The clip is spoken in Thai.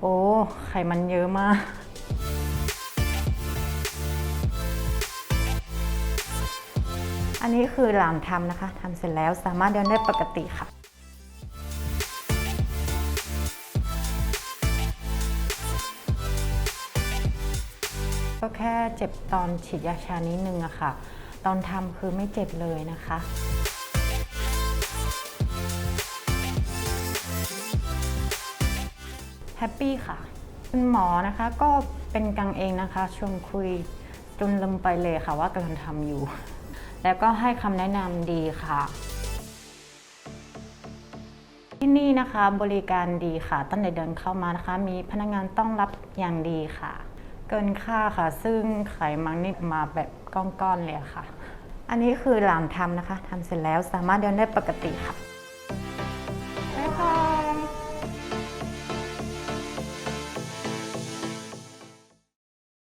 โอ้ไขมันเยอะมากอันนี้คือหลามทำนะคะทำเสร็จแล้วสามารถเดินได้ปกติค่ะ ก็แค่เจ็บตอนฉีดยาชานิดนึงอะค่ะ ตอนทำคือไม่เจ็บเลยนะคะ แฮปปี้ค่ะ คุณหมอนะคะก็เป็นกังเองนะคะ ชวนคุยจนลืมไปเลยค่ะว่ากำลังทำอยู่ แล้วก็ให้คำแนะนำดีค่ะ ที่นี่นะคะบริการดีค่ะ ตั้งแต่เดินเข้ามานะคะ มีพนักงานต้องรับอย่างดีค่ะ เกินค่าค่ะ ซึ่งไขมันนี่มาแบบก้อนๆเลยค่ะ อันนี้คือหลามทำนะคะทำเสร็จแล้วสามารถเดินได้ปกติค่ะ